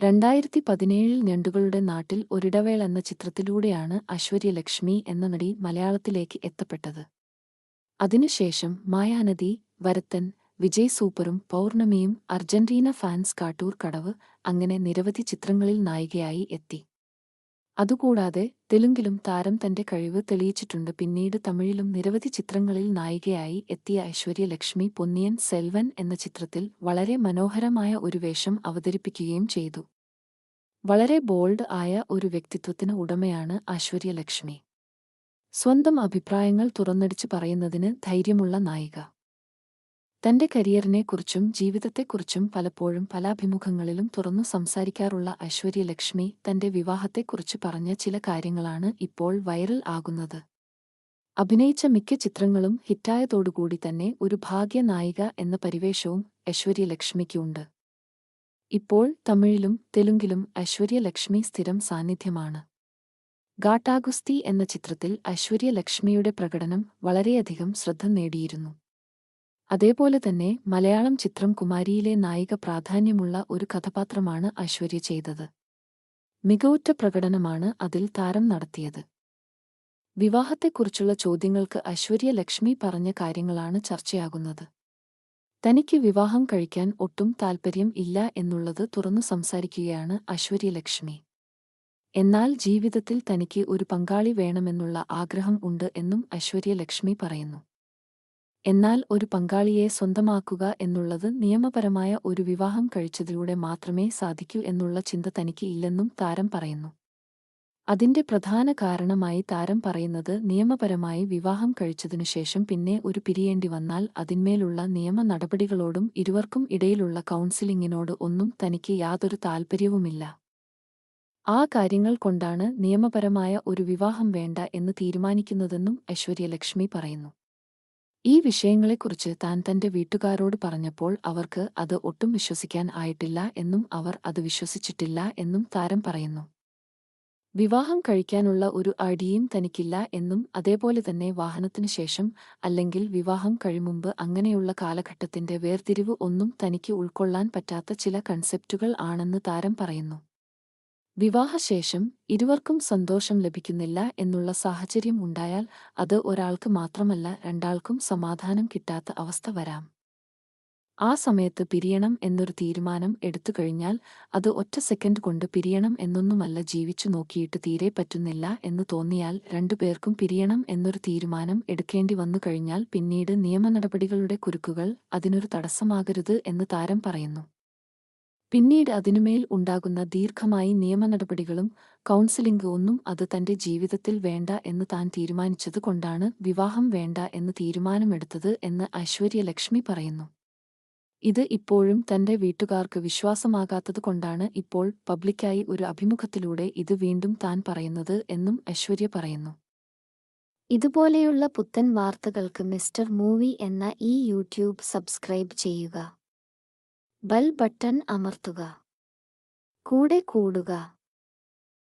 രണ്ടായിരത്തി പതിനേഴിൽ ഞണ്ടുകളുടെ നാട്ടിൽ ഒരിടവേള എന്ന ചിത്രത്തിലൂടെയാണ് ഐശ്വര്യലക്ഷ്മി എന്ന നടി മലയാളത്തിലേക്ക് എത്തപ്പെട്ടത്. അതിനുശേഷം മായാനദി വരത്തൻ വിജയ് സൂപ്പറും പൗർണമിയും അർജന്റീന ഫാൻസ് കാട്ടൂർ കടവ് അങ്ങനെ നിരവധി ചിത്രങ്ങളിൽ നായികയായി എത്തി. അതുകൂടാതെ തെലുങ്കിലും താരം തന്റെ കഴിവ് തെളിയിച്ചിട്ടുണ്ട്. പിന്നീട് തമിഴിലും നിരവധി ചിത്രങ്ങളിൽ നായികയായി എത്തിയ ഐശ്വര്യ ലക്ഷ്മി പൊന്നിയൻ സെൽവൻ എന്ന ചിത്രത്തിൽ വളരെ മനോഹരമായ ഒരു വേഷം അവതരിപ്പിക്കുകയും ചെയ്തു. വളരെ ബോൾഡ് ആയ ഒരു വ്യക്തിത്വത്തിന് ഉടമയാണ് ഐശ്വര്യലക്ഷ്മി സ്വന്തം അഭിപ്രായങ്ങൾ തുറന്നടിച്ചു പറയുന്നതിന് ധൈര്യമുള്ള നായിക. തന്റെ കരിയറിനെക്കുറിച്ചും ജീവിതത്തെക്കുറിച്ചും പലപ്പോഴും പല അഭിമുഖങ്ങളിലും തുറന്നു സംസാരിക്കാറുള്ള ഐശ്വര്യലക്ഷ്മി തന്റെ വിവാഹത്തെക്കുറിച്ച് പറഞ്ഞ ചില കാര്യങ്ങളാണ് ഇപ്പോൾ വൈറൽ ആകുന്നത്. അഭിനയിച്ച മിക്ക ചിത്രങ്ങളും ഹിറ്റായതോടുകൂടി തന്നെ ഒരു ഭാഗ്യ നായിക എന്ന പരിവേഷവും ഐശ്വര്യലക്ഷ്മിക്കുണ്ട് ഇപ്പോൾ തമിഴിലും തെലുങ്കിലും ഐശ്വര്യലക്ഷ്മി സ്ഥിരം സാന്നിധ്യമാണ്. ഗാട്ടാഗുസ്തി എന്ന ചിത്രത്തിൽ ഐശ്വര്യലക്ഷ്മിയുടെ പ്രകടനം വളരെയധികം ശ്രദ്ധ നേടിയിരുന്നു. അതേപോലെ തന്നെ മലയാളം ചിത്രം കുമാരിയിലെ നായിക പ്രാധാന്യമുള്ള ഒരു കഥാപാത്രമാണ് ഐശ്വര്യ ചെയ്തത്. മികവുറ്റ പ്രകടനമാണ് അതിൽ താരം നടത്തിയത്. വിവാഹത്തെക്കുറിച്ചുള്ള ചോദ്യങ്ങൾക്ക് ഐശ്വര്യ ലക്ഷ്മി പറഞ്ഞ കാര്യങ്ങളാണ് ചർച്ചയാകുന്നത്. തനിക്ക് വിവാഹം കഴിക്കാൻ ഒട്ടും താൽപ്പര്യം ഇല്ല എന്നുള്ളത് തുറന്നു സംസാരിക്കുകയാണ് ഐശ്വര്യലക്ഷ്മി എന്നാൽ ജീവിതത്തിൽ തനിക്ക് ഒരു പങ്കാളി വേണമെന്നുള്ള ആഗ്രഹം ഉണ്ട് എന്നും ഐശ്വര്യലക്ഷ്മി പറയുന്നു. എന്നാൽ ഒരു പങ്കാളിയെ സ്വന്തമാക്കുക എന്നുള്ളത് നിയമപരമായ ഒരു വിവാഹം കഴിച്ചതിലൂടെ മാത്രമേ സാധിക്കൂ എന്നുള്ള ചിന്ത തനിക്ക് ഇല്ലെന്നും താരം പറയുന്നു. അതിന്റെ പ്രധാന കാരണമായി താരം പറയുന്നത് നിയമപരമായി വിവാഹം കഴിച്ചതിനുശേഷം പിന്നെ ഒരു പിരിയേണ്ടി വന്നാൽ അതിന്മേലുള്ള നിയമ നടപടികളോടും ഇരുവർക്കും ഇടയിലുള്ള കൗൺസിലിംഗിനോട് ഒന്നും തനിക്ക് യാതൊരു താൽപ്പര്യവുമില്ല ആ കാര്യങ്ങൾ കൊണ്ടാണ് നിയമപരമായ ഒരു വിവാഹം വേണ്ട എന്ന് തീരുമാനിക്കുന്നതെന്നും ഐശ്വര്യലക്ഷ്മി പറയുന്നു. ഈ വിഷയങ്ങളെക്കുറിച്ച് താൻ തന്റെ വീട്ടുകാരോട് പറഞ്ഞപ്പോൾ അവർക്ക് അത് ഒട്ടും വിശ്വസിക്കാൻ ആയിട്ടില്ല എന്നും അവർ അത് വിശ്വസിച്ചിട്ടില്ല എന്നും താരം പറയുന്നു. വിവാഹം കഴിക്കാനുള്ള ഒരു അടിയും തനിക്കില്ല എന്നും അതേപോലെ തന്നെ വാഹനത്തിനു ശേഷം അല്ലെങ്കിൽ വിവാഹം കഴിമുമ്പ് അങ്ങനെയുള്ള കാലഘട്ടത്തിന്റെ വേർതിരിവ് ഒന്നും തനിക്ക് ഉൾക്കൊള്ളാൻ പറ്റാത്ത ചില കൺസെപ്റ്റുകൾ ആണെന്ന് താരം പറയുന്നു. വിവാഹശേഷം ഇരുവർക്കും സന്തോഷം ലഭിക്കുന്നില്ല എന്നുള്ള സാഹചര്യം ഉണ്ടായാൽ അത് ഒരാൾക്ക് മാത്രമല്ല രണ്ടാൾക്കും സമാധാനം കിട്ടാത്ത അവസ്ഥ വരാം. ആ സമയത്ത് പിരിയണം എന്നൊരു തീരുമാനം എടുത്തു കഴിഞ്ഞാൽ അത് ഒറ്റ സെക്കൻഡ് കൊണ്ട് പിരിയണം എന്നൊന്നുമല്ല ജീവിച്ചു നോക്കിയിട്ട് തീരെ പറ്റുന്നില്ല എന്ന് തോന്നിയാൽ രണ്ടുപേർക്കും പിരിയണം എന്നൊരു തീരുമാനം എടുക്കേണ്ടി വന്നു കഴിഞ്ഞാൽ പിന്നീട് നിയമനടപടികളുടെ കുരുക്കുകൾ അതിനൊരു തടസ്സമാകരുത് എന്ന് താരം പറയുന്നു. പിന്നീട് അതിനുമേൽ ഉണ്ടാകുന്ന ദീർഘമായി നിയമനടപടികളും കൗൺസിലിംഗ് ഒന്നും അത് തന്റെ ജീവിതത്തിൽ വേണ്ട എന്ന് താൻ തീരുമാനിച്ചത് കൊണ്ടാണ് വിവാഹം വേണ്ട എന്ന് തീരുമാനമെടുത്തത് എന്ന് ഐശ്വര്യലക്ഷ്മി പറയുന്നു. ഇത് ഇപ്പോഴും തന്റെ വീട്ടുകാർക്ക് വിശ്വാസമാകാത്തത് കൊണ്ടാണ് ഇപ്പോൾ പബ്ലിക്കായി ഒരു അഭിമുഖത്തിലൂടെ ഇത് വീണ്ടും താൻ പറയുന്നത് എന്നും ഐശ്വര്യ പറയുന്നു. ഇതുപോലെയുള്ള പുത്തൻ വാർത്തകൾക്ക് മിസ്റ്റർ മൂവി എന്ന ഈ യൂട്യൂബ് സബ്സ്ക്രൈബ് ചെയ്യുക. ബെൽ ബട്ടൺ അമർത്തുക. കൂടെ കൂടുക.